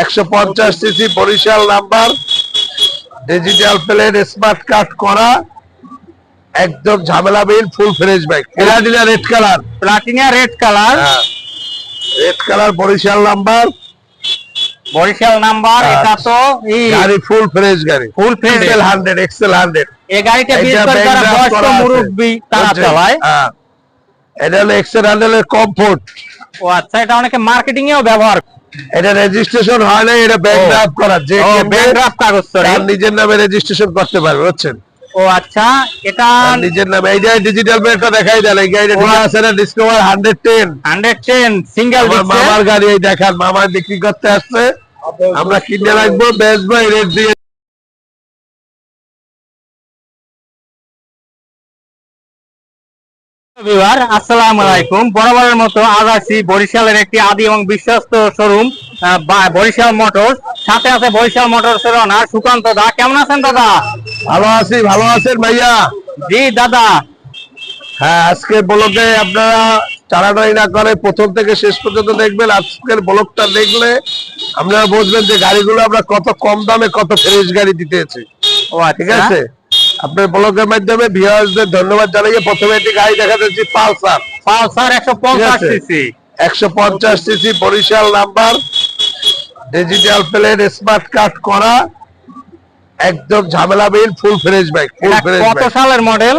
একশো পঞ্চাশ CC. Barishal number. Digital plate smart card করা। একদম ঝামেলাবিহীন ফুল ফ্রেশ বাইক ফেরাডিলা red colour প্লাটিনিয়া red colour red colour Barishal number. Barishal number. এটা তো গাড়ি ফুল ফ্রেশ গাড়ি। Full fresh। XL hundred XL hundred এই গাড়িটা বিশেষ করে যারা বয়স্ক মুরব্বী তারা চালায়। হ্যাঁ। এটা হলো এক্সেল কমফোর্ট ও আচ্ছা এটা অনেকে মার্কেটিং এও ব্যবহার এটা রেজিস্ট্রেশন হয় না এটা ব্যাংক ড্রাফট করা যে কেবে bank কাগজ। নিজের নামে রেজিস্ট্রেশন করতে পারবে বুঝছেন? ও আচ্ছা এটা নিজের নামে এই যে ডিজিটাল প্লেটটা দেখাই দেন এই গাড়িটা ঠিক আছে না Discover hundred ten hundred ten single আমার মামার গাড়ি এই দেখান মামা বিক্রি করতে আসছে। আমরা কিনে রাখব বেচবো রেট দিয়ে বিবার আসসালামু আলাইকুম। বরাবরের মতো আজ আছি বরিশালের একটি আদি এবং বিশ্বস্ত শোরুম বরিশাল মোটরস সাথে আছে বরিশাল মোটরস এর ওনার সুকান্ত দা। কেমন আছেন দাদা? ভালো আছি ভালো আছেন ভাইয়া? জি দাদা। হ্যাঁ আজকে ব্লগে আপনারা চালাটাই না করে প্রথম থেকে শেষ পর্যন্ত দেখবেন। আজকের ব্লগটা দেখলে আপনারা বুঝবেন যে গাড়িগুলো আমরা কত কম দামে কত ফ্রেশ গাড়ি দিতেছি ও ঠিক আচ্ছা আছে? আপনার ব্লগের মাধ্যমে ভিউয়ার্সদের ধন্যবাদ জানাইয়ে প্রথমে একটি গাড়ি দেখা যাচ্ছে পালসার। পালসার একশো পঞ্চাশ। সিসি। একশো পঞ্চাশ CC Barishal number. Digital plate smart card করা। একদম ঝামেলাবিহীন ফুল ফ্রেশ বাইক ফুল এটা ফ্রেশ কত সালের মডেল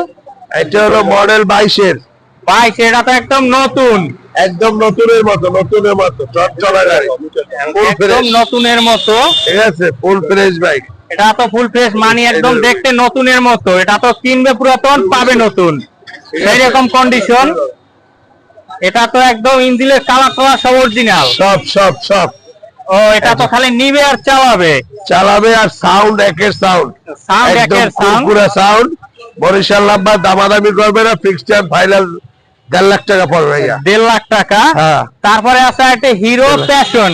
এটা হলো মডেল বাইশের। ভাই সেটা তো একদম নতুন। একদম নতুনের মতো নতুনের মতো চট চলা গাড়ি ফুল ফ্রেশ নতুনের মতো। ঠিক আছে? ফুল ফ্রেশ বাইক এটা তো ফুল ফ্রেশ মানি একদম দেখতে নতুনের মতো। এটা তো কিনবে পুরাতন পাবে নতুন। সেই রকম কন্ডিশন এটা তো একদম ইঞ্জিনের কালার টালার সব অরিজিনাল সব সব সব। ও এটা তো খালি নিবে আর চালাবে। চালাবে আর সাউন্ড একের সাউন্ড সাউন্ড একের সাউন্ড কুরকুরা সাউন্ড বরিশাল নাম্বার দামাদামি করবে না টাইম ফাইনাল দেড় লাখ টাকা পড়বে দেড় লাখ টাকা। হ্যাঁ। তারপরে আছে একটা হিরো প্যাশন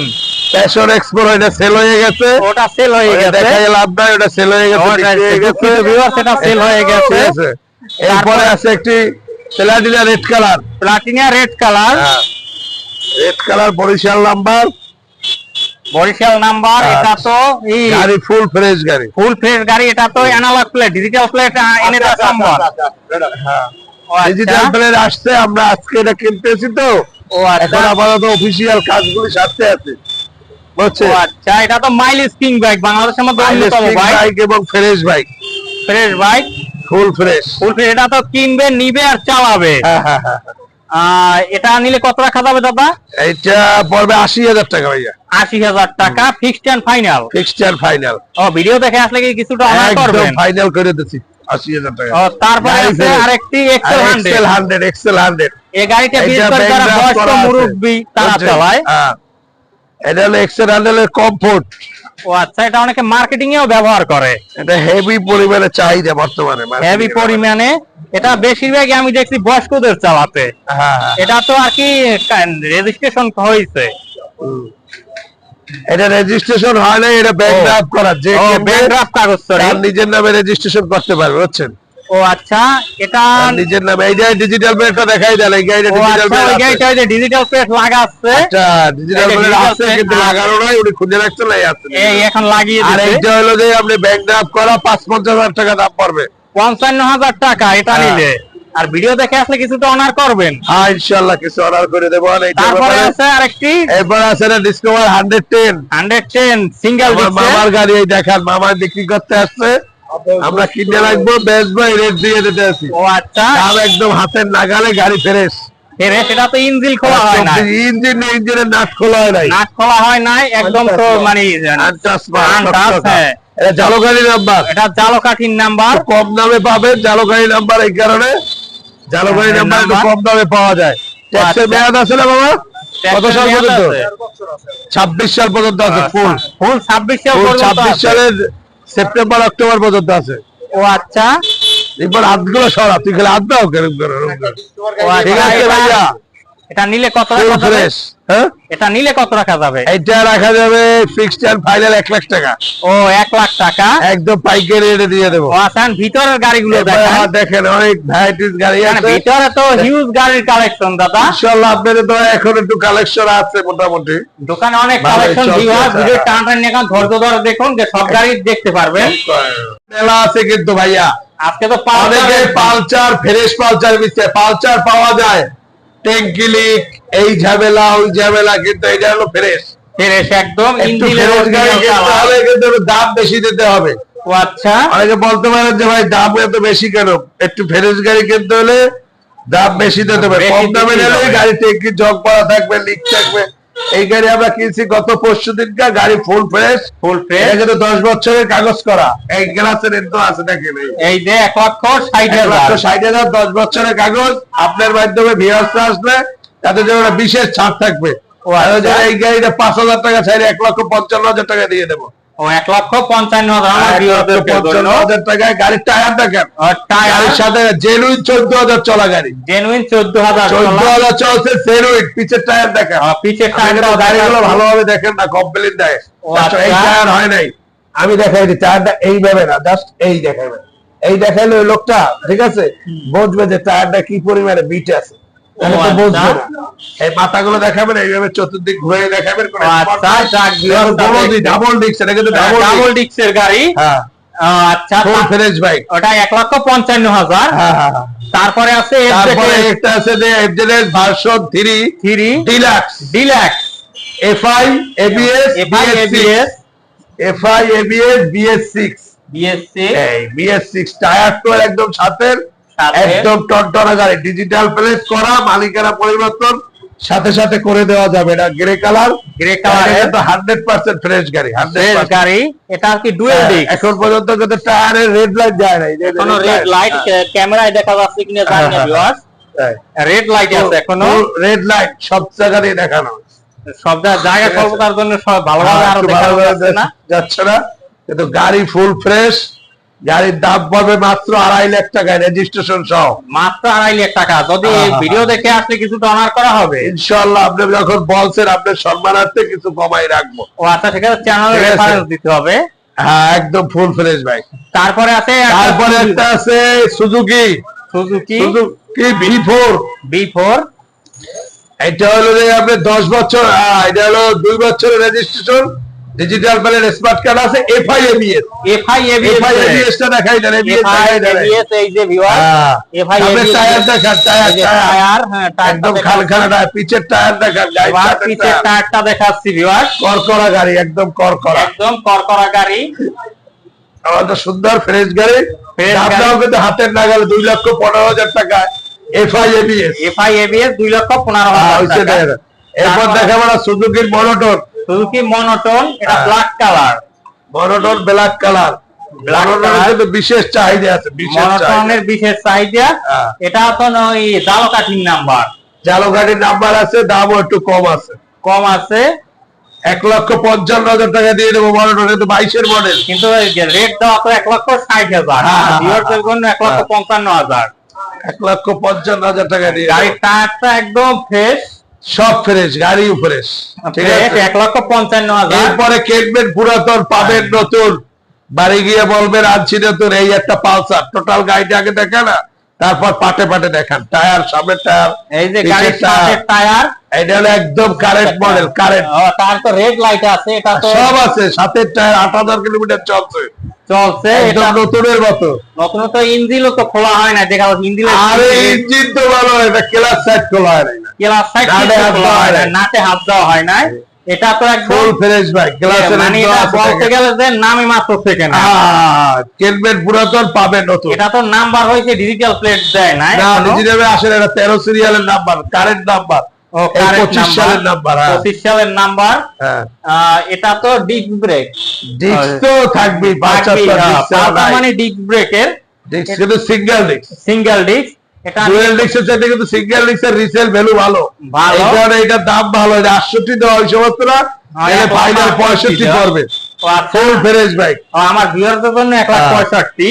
প্যাশন এক্সপ্লোর এটা সেল হয়ে গেছে। ওটা সেল হয়ে গেছে। লাভ নাই ওটা সেল হয়ে গেছে বিক্রি হয়ে গেছে। এটা হয়ে। এরপরে আছে একটি সেলাডিনা red colour প্লাটিনিয়া red colour red colour Barishal number. Barishal number হ্যাঁ। এটা তো এই গাড়ি ফুল ফ্রেশ গাড়ি। ফুল ফ্রেশ গাড়ি এটা তো অ্যানালগ প্লেট ডিজিটাল প্লেট এনে দেওয়া সম্ভব। হ্যাঁ। আচ্ছা। ডিজিটাল প্লেট আসছে আমরা আজকে এটা কিনতেছি তো। ও আচ্ছা। আপাতত অফিসিয়াল কাজগুলি সারতে আছে। ও আচ্ছা এটা তো মাইলেজ কিং বাইক বাংলাদেশের মধ্যে অন্যতম বাইক এবং fresh bike fresh bike full fresh full fresh এটা তো কিনবে নিবে আর চালাবে। হ্যাঁ হ্যাঁ হ্যাঁ। এটা নিলে কত রাখা যাবে দাদা? এইটা পড়বে আশি হাজার টাকা ভাইয়া। আশি হাজার টাকা ফিক্সড এন্ড ফাইনাল ফিক্সড আর ফাইনাল ও ভিডিও দেখে আসলে কি কিছুটা অনার করবেন? ফাইনাল করে দিচ্ছি আশি হাজার টাকা। ও তারপরে আছে আরেকটি এক্সেল হান্ড্রেড এক্সেল হান্ড্রেড এই গাড়িটা এটা বিশেষ করে যারা বয়স্ক মুরব্বী তারা চালায়। হ্যাঁ। এটা হলো এক্সেল হান্ড্রেড কমফোর্ট ও আচ্ছা এটা অনেকে মার্কেটিং এও ব্যবহার করে। এটা হেভি পরিমাণে চাহিদা বর্তমানে। হেভি পরিমাণে। এটা বেশিরভাগই আমি দেখছি বয়স্কদের চালাতে। হ্যাঁ হ্যাঁ। এটা তো আর কি রেজিস্ট্রেশন হয়েছে এটা রেজিস্ট্রেশন হয় না এটা ব্যাংক। ড্রাফট করা। যে ব্যাংক ড্রাফট কাগজ নিজের নামে রেজিস্ট্রেশন করতে পারবে বুঝছেন? ও আচ্ছা এটা নিজের নামে এই যে ডিজিটাল প্লেটটা দেখাই দেন এই গাড়িটা ডিজিটাল আচ্ছা গাড়িটা যে ডিজিটাল প্লেট লাগা আছে আচ্ছা ডিজিটাল প্লেট আছে কিন্তু লাগানো নাই উনি খুঁজে রাখছেন আছে এই এখন লাগিয়ে আর এইটা হলো যে আপনি ব্যাংক ড্রাফট করা পাঁচ পঞ্চাশ হাজার টাকা দাম পড়বে। পঞ্চান্ন হাজার টাকা এটা হ্যাঁ। নিলে। আর ভিডিও দেখে আসলে কিছুটা অনার করবেন। হ্যাঁ ইনশাল্লাহ কিছু অর্ডার করে দেবো। তারপরে আছে আরেকটি। এরপর আছে না Discover hundred ten hundred ten single আমার মামার গাড়ি এই দেখান মামা বিক্রি করতে আসছে। আমরা কিনে রাখব বেচবো রেট দিয়ে দিতে আছি। ও আচ্ছা। দাম একদম হাতের নাগালে গাড়ি ফ্রেশ সেটা তো ইঞ্জিন খোলা হয় না ইঞ্জিন ইঞ্জিনের নাট খোলা হয় নাই। নাট খোলা হয় নাই একদম তো মানে আনটাস, হ্যাঁ। এটা জালগাড়ি নাম্বার এটা জালকাঠির নাম্বার কম দামে পাবেন নাম্বার এই কারণে। নাম্বার একটু কম দামে পাওয়া যায়। ট্যাক্সের আচ্ছা। মেয়াদ আছে না বাবা? কত সাল পর্যন্ত? ছাব্বিশ সাল পর্যন্ত আছে ফুল ফুল ছাব্বিশ ছাব্বিশ সালের সেপ্টেম্বর অক্টোবর পর্যন্ত আছে। ও আচ্ছা। এবার হাতগুলো সরা তুই খালি হাত দাও আচ্ছা, ঠিক আছে ভাইয়া। এটা নিলে কত রাখা যাবে? হ্যাঁ? এটা নিলে কত রাখা যাবে? এটা রাখা যাবে ফিক্সড এন্ড ফাইনাল এক লাখ টাকা। ও এক লাখ টাকা? একদম পাইকারি রেটে দিয়ে দেবো। ও আচ্ছা ভিতরের গাড়িগুলো দেখেন হ্যাঁ, দেখেন অনেক ভ্যারাইটিস গাড়ি আছে। ভিতরে তো হিউজ গাড়ির কালেকশন দাদা। ইনশাআল্লাহ আপনাদের তো এখন একটু কালেকশন আছে মোটামুটি। দোকানে অনেক কালেকশন ভিউয়ার হ্যাঁ। ভিডিও টান টান এখন ধৈর্য ধরে দেখুন যে সব গাড়ি দেখতে পারবেন। মেলা আছে কিন্তু ভাইয়া। আজকে তো অনেকে Pulsar Pulsar fresh Pulsar Pulsar পাওয়া যায়। ট্যাঙ্কিলিক এই ঝামেলা ওই ঝামেলা কিন্তু এটা হলো ফ্রেশ। ফ্রেশ একদম দাম বেশি দিতে হবে। ও আচ্ছা। অনেকে বলতে পারেন যে ভাই দাম এত বেশি কেন? একটু ফ্রেশ গাড়ি কিনতে হলে দাম বেশি দিতে হবে। কম দামে নিলে। গাড়ি ট্যাঙ্কি জগ করা থাকবে লিক থাকবে। এই গাড়ি আমরা কিনছি গত পরশু দিনকার গাড়ি ফুল ফ্রেশ ফুল ফ্রেশ এটা দশ বছরের কাগজ করা। এই গ্লাসের এর তো আছে দেখেন এই। যে এক লক্ষ ষাট হাজার। ষাট হাজার দশ বছরের কাগজ। আপনার মাধ্যমে ভিউয়ার্সরা আসলে তাদের জন্য বিশেষ ছাড় থাকবে। ও আচ্ছা। এই গাড়িটা পাঁচ হাজার টাকা ছাড়ে এক লক্ষ পঞ্চান্ন হাজার টাকা দিয়ে দেবো। ও এক লক্ষ পঞ্চান্ন হাজার টাকায় গাড়ির টায়ার দেখেন। সাথে জেনুইন চোদ্দ হাজার চলা গাড়ি। জেনুইন চোদ্দ হাজার চোদ্দ হাজার চলছে জেনুইন পিছের টায়ার দেখেন। পিছের আপনি কিন্তু টায়ারটা গাড়িগুলো ভালোভাবে দেখেন না কমপ্লেন দেয়। ও আচ্ছা, এই। টায়ার হয় নাই। আমি দেখাই দিই টায়ারটা এইভাবে না জাস্ট এই দেখাবেন এই দেখাইলে ওই লোকটা ঠিক আছে বুঝবে যে টায়ারটা কি পরিমাণে বিট আছে। তাহলে ও তো বুঝবে। না। এই মাথাগুলো দেখাবেন এইভাবে চতুর্দিক ঘুরে দেখাবেন ও যাক, viewers তাদের- ডাবল ডিক্স এটা কিন্তু ডাবল ডাবল ডিক্সের গাড়ি। আচ্ছা ফ্রেশ বাইক ওটা এক লক্ষ পঞ্চান্ন হাজার। তারপরে আছে তারপরে একটা আছে যে FZ version 3 three deluxe deluxe FI ABS FI ABS FI ABS BS six BSC এই বিএস সিক্স টায়ার তো একদম সাথের সাথে। একদম টনটনা গাড়ি ডিজিটাল প্লেস করা মালিকানা পরিবর্তন সাথে সাথে করে দেওয়া যাবে। এটা grey colour grey percent fresh গাড়ি ফ্রেশ গাড়ি এটা আর কি ডুয়েল ডিস্ক এখন পর্যন্ত রেড লাইট যায় নাই এখনও রেড লাইট ক্যামেরায় দেখা যাচ্ছে কিনা জানি না হ্যাঁ, ভিউয়ার্স রেড লাইট আছে এখনও। রেড লাইট সব জায়গাতেই দেখানো। সব জায়গা- স্বল্পতার জন্য সব ভালোভাবে হ্যাঁ, আরও যাচ্ছে না। যাচ্ছে না। কিন্তু গাড়ি ফুল ফ্রেশ গাড়ির দাম পাবে মাত্র আড়াই লাখ টাকা রেজিস্ট্রেশন সহ। মাত্র আড়াই লাখ টাকা। যদি ভিডিও দেখে আসলে কিছু অনার করা হবে। ইনশাল্লাহ আপনি যখন বলছেন আপনার সম্মানার্থে কিছু কমাই রাখব। ও আচ্ছা ঠিক আছে চ্যানেল রেফারেন্স দিতে হবে। হ্যাঁ একদম ফুল ফ্রেশ ভাই। তারপরে আছে তারপরে একটা আছে Suzuki Suzuki Suzuki V four B four এটা হলো যে আপনি দশ বছর এটা হলো দুই বছরের registration digital panel smart card আছে FI ABS FI FI ABS ABS টা দেখাই দেন এবিএস এফআই দেখাই দেন। এবিএস এই যে ভিউয়ার হ্যাঁ। এফআই সামনের টায়ার দেখান টায়ার টায়ার। টায়ার হ্যাঁ একদম টায়ারটা খাল দেখাচ্ছি। খালা টায়ার পিছের টায়ার দেখান গাড়ির পিছের টায়ারটা। দেখাচ্ছি ভিউয়ার করকরা গাড়ি একদম করকরা একদম করকরা গাড়ি। আমাদের সুন্দর ফ্রেশ গাড়ি। আপনারাও কিন্তু হাতের নাগালে দুই লক্ষ পনেরো হাজার টাকা এফআই এবিএস এফআই এবিএস দুই লক্ষ পনেরো হাজার টাকা। এরপর দেখাবো সুজুকির মনোটন সুজুকি মনোটন এটা হ্যাঁ। Black colour monotone black colour Black মনোটনের colour। কিন্তু বিশেষ চাহিদা আছে মনোটনের বিশেষ চাহিদা। হ্যাঁ। এটা তো ওই জালকাঠির নাম্বার। জালো নাম্বার আছে দামও একটু কম আছে। কম আছে। এক লক্ষ পঞ্চান্ন হাজার টাকা দিয়ে দেবো মনোটন বাইশের মডেল কিন্তু রেট দেওয়া তো এক লক্ষ ষাট হাজার। হ্যাঁ, হ্যাঁ, ভিউয়ারদের জন্য এক লক্ষ হ্যাঁ। পঞ্চান্ন হাজার। এক লক্ষ পঞ্চান্ন হাজার টাকা দিয়ে। গাড়ির টায়ারটা একদম ফ্রেশ সব ফ্রেশ গাড়িও ফ্রেশ। এক লক্ষ পঞ্চান্ন হাজার। এরপরে কেটবেন পুরাতন পাবেন নতুন। বাড়ি গিয়ে বলবেন আনছি নতুন এই একটা পালসার। টোটাল গাড়িটা আগে দেখে না? তারপর পাটে পাটে দেখান। টায়ার সামনের টায়ার এই যে গাড়ি গাড়ির টায়ার। এটা হলো একদম কারেন্ট মডেল কারেন্ট তার তো রেড লাইট আছে এটা তো সব আছে সাতের টায়ার আট হাজার কিলোমিটার চলছে। চলছে এটা নতুনের মতো। নতুন তো ইঞ্জিনও তো খোলা হয় না দেখা ইঞ্জিন আরে ইঞ্জিন তো ভালো এটা ক্লাস সাইড খোলা হয় না। ক্লাস সাইড দেওয়া হয় নাই। নাটে হাত দেওয়া হয় নাই এটা তো একদম ফুল ফ্রেশ ভাই ক্লাসের মানে এটা বলতে গেলে যে নামে মাত্র সেকেন্ড কেনবেন পুরাতন পাবেন নতুন। এটা তো নাম্বার হয়েছে ডিজিটাল প্লেট দেয় নাই না ডিজিটালে আসলে এটা তেরো সিরিয়ালের নাম্বার কারেন্ট নাম্বার দাম ভালো আটষট্টি দেওয়া সমস্ত ফাইনাল পঁয়ষট্টি করবে ফুল ফ্রেশ বাইক আমার ভিউয়ারদের জন্য 1 লাখ 65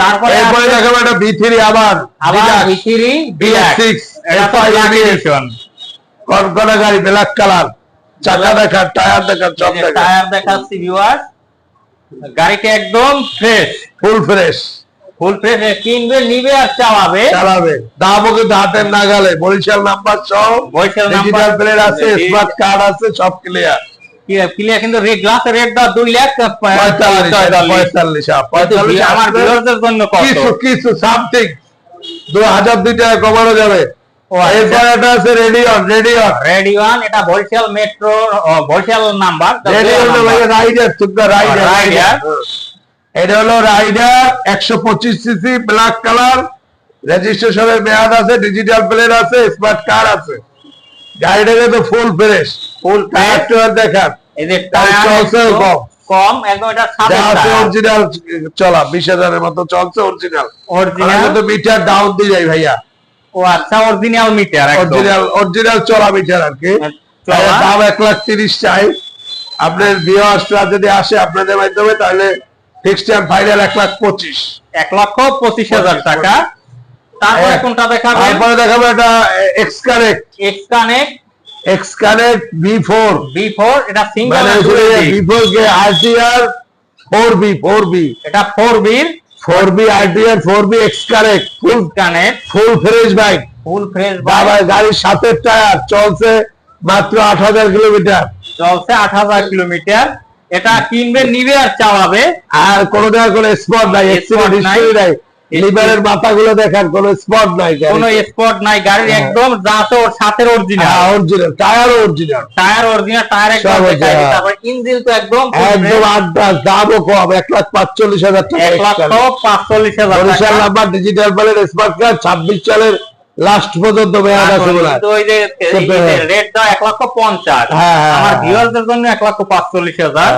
তারপরে এরপরে দেখাবো এটা বি3 আবার। আবার একদম fresh full fresh full fresh কিনবে নিবে আর চালাবে। চালাবে। নাগালে। বরিশাল নাম্বার সব। বরিশাল প্লেয়ার আছে স্মার্ট কার্ড আছে সব ক্লিয়ার ক্লিয়ার কিন্তু গ্লাসের দুই হ্যাঁ, হ্যাঁ, আমার কিছু সামথিং দু হাজার দুই টাকা কমানো যাবে। এরপর এটা আছে রেডিয়ন রেডিয়ন এটা metro number. Radeon Raider Raider. এটা হলো রাইডার একশো পঁচিশ সিসি ব্ল্যাক কালার রেজিস্ট্রেশনের মেয়াদ আছে ডিজিটাল প্লেট আছে স্মার্ট কার্ড আছে। কিন্তু full fresh full tyre tyre দেখান এই যে টায়ার টায়ার কম। একদম এটা অরিজিনাল চলা বিশ হাজারের মতো চলছে অরিজিনাল অরিজিনাল কিন্তু মিটার ডাউন দিয়ে যাই ভাইয়া। ও আচ্ছা অরিজিনাল মিটার অরিজিনাল অরিজিনাল চলা মিটার আর কি। দাম এক লাখ তিরিশ চাই। আপনার ভিওয়ার্সরা যদি আসে আপনাদের মাধ্যমে তাহলে ফিক্সড ফাইনাল এক লাখ পঁচিশ। এক লক্ষ পঁচিশ হাজার টাকা। তারপরে হ্যাঁ। কোনটা দেখাবেন? তারপরে দেখাবো এটা X connect X connect X connect B four B four এটা সিঙ্গেল বি ফোর কে RTR four B four B এটা ফোর বির four B RTR four B X full connect full fresh bike full fresh বাবা গাড়ির সাথে tyre চলছে মাত্র আট হাজার কিলোমিটার। চলছে আট হাজার কিলোমিটার। এটা কিনবে নিবে আর চালাবে। আর কোনো জায়গায় কোনো স্পট নাই এক্সিডেন্ট। হিস্টরি নাই। লিভারের মাথাগুলো দেখান কোনো স্পট নাই কোনো স্পট নাই গাড়ির হ্যাঁ। একদম ওর original original tyre original tyre original tyre একদম। তারপর ইঞ্জিন তো একদম একদম আড্ডাস দামও কম এক লাখ পাঁচচল্লিশ হাজার টাকা এক লক্ষ পাঁচচল্লিশ হাজার ডিজিটাল প্যালের স্মার্ট কার্ড ছাব্বিশ সালের লাস্ট পর্যন্ত মেয়াদ আছে বলে। ওই যে রেট দাও এক লক্ষ পঞ্চাশ। হ্যাঁ, হ্যাঁ, আমার হ্যাঁ। ভিউয়ারদের জন্য এক লক্ষ পাঁচচল্লিশ হাজার।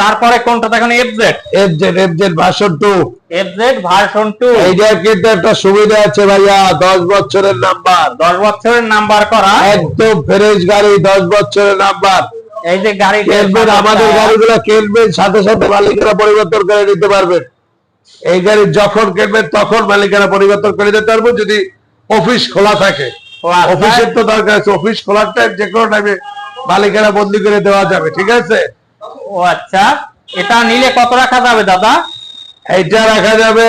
তারপরে কোনটা দেখেন? FZ FZ FZ version two FZ version two এইটার কিন্তু একটা সুবিধা আছে ভাইয়া দশ বছরের নাম্বার। দশ বছরের নাম্বার করা। একদম ফ্রেশ গাড়ি দশ বছরের নাম্বার। এই যে গাড়ি কেনবেন আমাদের গাড়িগুলো সাথে সাথে মালিকেরা পরিবর্তন করে নিতে পারবেন এই গাড়ি যখন কেনবেন তখন মালিকেরা পরিবর্তন করে দিতে পারবেন যদি অফিস খোলা থাকে। অফিসের তো দরকার আছে অফিস খোলার টাইম যে কোনো টাইমে মালিকেরা বদলি করে দেওয়া যাবে ঠিক আছে? ও আচ্ছা এটা নিলে কত রাখা যাবে দাদা? এইটা রাখা যাবে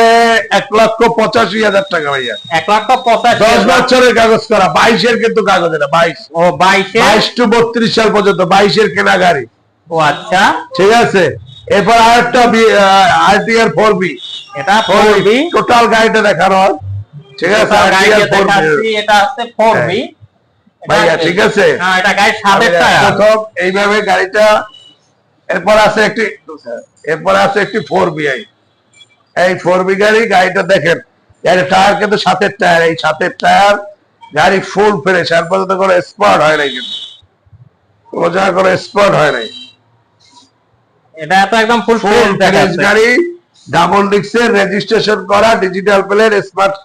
এক লক্ষ পঁচাশি হাজার টাকা ভাইয়া। এক লক্ষ পঁচাশি দশ বছরের কাগজ করা বাইশের কিন্তু কাগজ এটা বাইশ। ও বাইশে বাইশ টু বত্রিশ সাল পর্যন্ত বাইশের কেনা গাড়ি ও আচ্ছা। ঠিক আছে? এরপর আরেকটা আরটিআর ফোর বি এটা ফোর বি টোটাল গাড়িটা দেখানো হয়। ঠিক আছে গাড়িতে RTR 4B এটা হচ্ছে ফোর বি ভাইয়া ঠিক আছে। হ্যাঁ এটা গাড়ির সাদের আমি এইভাবে গাড়িটা এরপর আছে একটি এরপর আছে একটি ফোর বি আই এই ফোর বি গাড়ি গাড়িটা দেখেন গাড়ির টায়ার কিন্তু সাতের টায়ার এই সাতের টায়ার গাড়ি ফুল ফ্রেশ আর পর্যন্ত কোনো স্পট হয় নাই কিন্তু। কোনো জায়গায় কোনো স্পট হয় নাই। এটা তো একদম ফুল ফুল ফ্রেশ গাড়ি ডাবল ডিক্সের রেজিস্ট্রেশন করা digital plane smart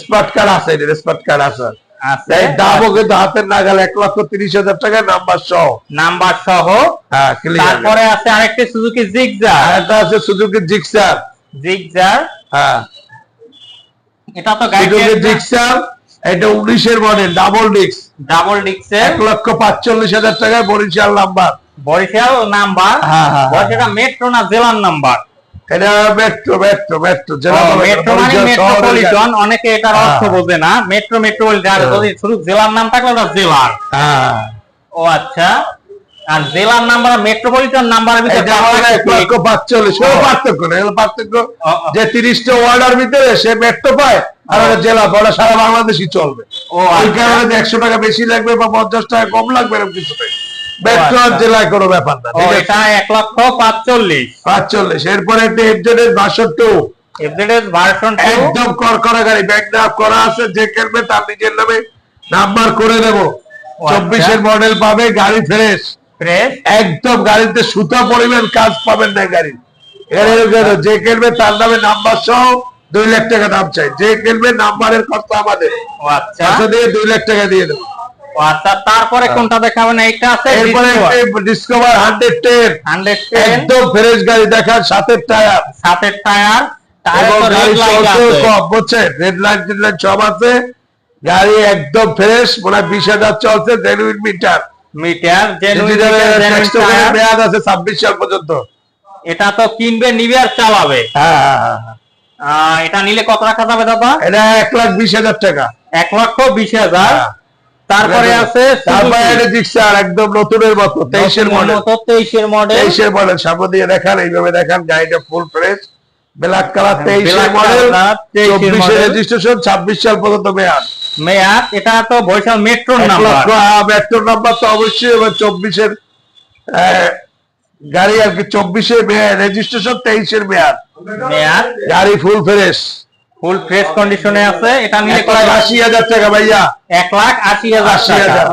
smart card আছে স্মার্ট কার্ড আছে। আছে। এই দামও কিন্তু হাতের নাগাল এক লক্ষ তিরিশ হাজার টাকা নাম্বার সহ। নাম্বার সহ। হ্যাঁ তারপরে আছে আরেকটি সুজুকি জিগজার আর আছে সুজুকি জিক্সার জিগজার হ্যাঁ। এটা তো সুজুকি গাড়ি এটা উনিশের মডেল ডাবল ডিক্স ডাবল ডিক্সের এক লক্ষ পাঁচচল্লিশ হাজার টাকায় বরিশাল নাম্বার। বরিশাল নাম্বার। হ্যাঁ, হ্যাঁ, হ্যাঁ। এটা মেট্রো না জেলার নাম্বার? এটা মেট্রো মেট্রো মেট্রো জেলা মেট্রো মানে মেট্রোপলিটন অনেকে এটার অর্থ হ্যাঁ। বোঝে না। মেট্রো মেট্রোপলিটন হ্যাঁ। যদি শুধু জেলার নাম থাকলে ওটা জেলার। হ্যাঁ। ও আচ্ছা। আর জেলার নাম্বার মেট্রোপলিটন নাম্বারের ভিতরে পার্থক্য পার্থক্য। যে তিরিশটা ওয়ার্ডার ভিতরে সে মেট্রো পায় আর জেলা ওটা সারা বাংলাদেশই চলবে। ও ওই আচ্ছা। কারণে একশো টাকা বেশি লাগবে বা পঞ্চাশ টাকা কম লাগবে এরকম কিছু আর আচ্ছা। জেলায় কোনো ব্যাপার না এটা এক লক্ষ পাঁচচল্লিশ। পাঁচচল্লিশ এরপরে একটা এফজেড বাষট্টি টু এফজেড ভার্সন টু একদম করকরা গাড়ি ব্যাগ নাম করা আছে যে কিনবে তার নিজের নামে নাম্বার করে দেবো। আচ্ছা। চব্বিশের মডেল পাবে গাড়ি ফ্রেশ ফ্রেশ একদম গাড়িতে সুতা পরিমাণ কাজ পাবেন না গাড়ি। যে কিনবে তার নামে নাম্বার সহ দুই লাখ টাকা দাম চাই। যে কিনবে নাম্বারের খরচা আমাদের। আচ্ছা। দিয়ে দুই লাখ টাকা দিয়ে দেবো। আচ্ছা তারপরে কোনটা দেখাবেন এইটা আছে এরপরে ডিসকভার হান্ড্রেড টেন হান্ড্রেড একদম ফ্রেশ গাড়ি দেখার সাথের টায়ার সাতের টায়ার গাড়ি একদম ফ্রেশ মনে বিশ হাজার চলছে জেনুইন মিটার মিটার মেয়াদ আছে ছাব্বিশ সাল পর্যন্ত। এটা তো কিনবে নিবে আর চালাবে। হ্যাঁ হ্যাঁ হ্যাঁ হ্যাঁ। এটা নিলে কত রাখা যাবে দাদা? এটা এক লাখ বিশ হাজার টাকা। এক লক্ষ বিশ হাজার। হ্যাঁ। তারপরে আছে তারপরে একদম নতুনের মতো তেইশের মডেল তেইশের মডেল তেইশের মডেল সামনে দিয়ে দেখান এইভাবে দেখান গাড়িটা ফুল ফ্রেশ ব্ল্যাক কালার তেইশের মডেল color, 23 এর চব্বিশের model। রেজিস্ট্রেশন ছাব্বিশ সাল পর্যন্ত মেয়াদ। মেয়াদ এটা তো বরিশাল মেট্রোর নাম্বার মেট্রোর নাম্বার তো অবশ্যই এবার চব্বিশের গাড়ি আর কি চব্বিশে রেজিস্ট্রেশন তেইশের মেয়াদ। মেয়াদ। গাড়ি ফুল ফ্রেশ ফুল ফ্রেশ কন্ডিশনে আছে এটা লাখ আশি হাজার টাকা ভাইয়া। এক লাখ আশি হাজার আশি টাকা। হাজার।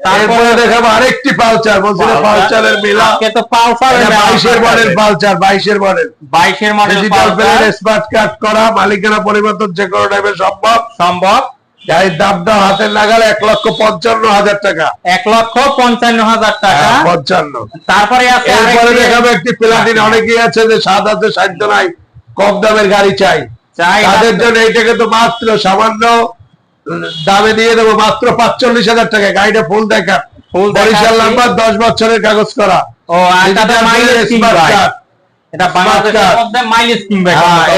তারপরে দেখাবো আরেকটি পালচার বলছিলেন পালচারের মেলা। আজকে তো পালসার বাইশের মডেল পালচার বাইশের মডেল। বাইশের model digital player smart card করা মালিকানা পরিবর্তন যে কোনো টাইমে সম্ভব। সম্ভব। গাড়ির দামটা হাতের নাগালে এক লক্ষ পঞ্চান্ন হাজার টাকা। এক লক্ষ পঞ্চান্ন হাজার টাকা। হ্যাঁ, পঞ্চান্ন। তারপরে আছে এরপরে দেখাবো একটি প্লাটিন অনেকেই আছে যে সাত আছে সাধ্য নাই কম দামের গাড়ি চাই। তাদের জন্য এইটাকে তো মাত্র সামান্য দামে দিয়ে দেবো মাত্র পাঁচচল্লিশ হাজার টাকা। গাড়িটা ফুল দেখা ফুল বরিশাল নাম্বার দশ বছরের কাগজ করা। ও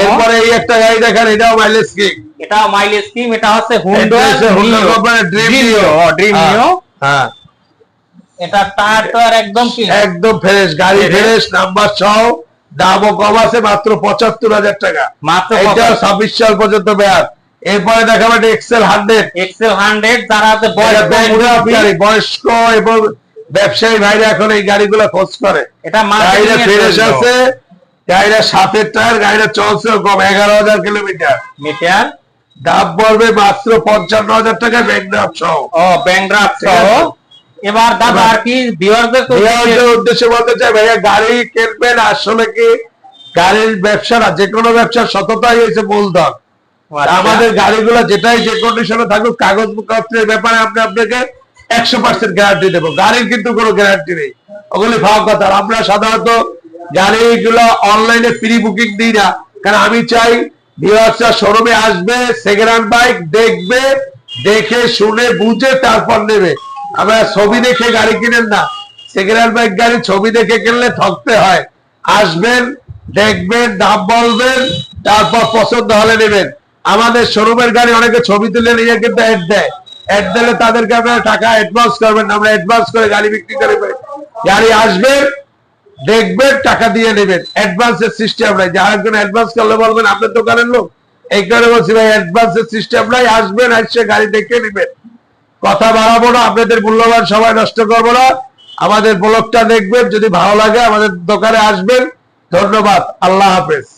এরপরে এই একটা গাড়ি দেখেন এটাও মাইলেজ কিং এটা মাইলেজ স্কিম এটা হচ্ছে হুন্ডা ড্রিম নিও হ্যাঁ এটা টায়ার একদম একদম ফ্রেশ গাড়ি ফ্রেশ নাম্বার সহ। দামও কম আছে মাত্র পঁচাত্তর হাজার টাকা। মাত্র এটা ছাব্বিশ সাল পর্যন্ত মেয়াদ। এরপরে দেখাবো একটা এক্সেল হান্ড্রেড এক্সেল হান্ড্রেড যারা বয়স বয়স্ক এবং ব্যবসায়ী ভাইরা এখন এই গাড়িগুলো খোঁজ করে। এটা ফ্রেশ আছে গাড়িটা সাতের টায়ার গাড়িটা চলছে কম এগারো হাজার কিলোমিটার। মিটার? দাম পড়বে মাত্র পঞ্চান্ন হাজার টাকা ব্যাংক দাম সহ। ও ব্যাংড্রাফ ঠিক সহ। এবার দাদা আর কি উদ্দেশ্যে বলতে চাই ভাইয়া গাড়ি কিনবেন আসলে কি গাড়ির ব্যবসাটা যে কোনো ব্যবসার সততাই হয়েছে মূলধন। আচ্ছা। আমাদের গাড়িগুলো যেটাই যে কন্ডিশনে থাকুক কাগজ পত্রের ব্যাপারে আপনি আপনাকে একশো পার্সেন্ট গ্যারান্টি দেবো। গাড়ির কিন্তু কোনো গ্যারান্টি নেই। ওগুলি ভাব কথা। আমরা সাধারণত গাড়িগুলো অনলাইনে প্রি বুকিং দিই না। কারণ আমি চাই ভিউয়ার্সরা শোরুমে আসবে সেকেন্ড হ্যান্ড বাইক দেখবে দেখে শুনে বুঝে তারপর নেবে। আমরা ছবি দেখে গাড়ি কিনেন না। সেকেন্ড হ্যান্ড বাইক গাড়ি ছবি দেখে কিনলে ঠকতে হয়। আসবেন, দেখবেন, দাম বলবেন, তারপর পছন্দ হলে নেবেন। আমাদের শোরুমের গাড়ি অনেকে ছবি তুলে নিয়ে কিন্তু অ্যাড দেয়। অ্যাড দিলে তাদেরকে আপনারা টাকা অ্যাডভান্স করবেন আমরা অ্যাডভান্স করে গাড়ি বিক্রি করে। গাড়ি আসবেন, দেখবেন, টাকা দিয়ে নেবেন। অ্যাডভান্সের সিস্টেম নাই। যারা কোনো অ্যাডভান্স করলে বলবেন, আপনার দোকানের লোক? এই কারণে বলছি ভাই অ্যাডভান্সের সিস্টেম নাই। আসবেন, এসে গাড়ি দেখে নেবেন। কথা বাড়াবো না, আপনাদের মূল্যবান সময় নষ্ট করব না। আমাদের ব্লগটা দেখবেন, যদি ভালো লাগে আমাদের দোকানে আসবেন। ধন্যবাদ, আল্লাহ হাফেজ।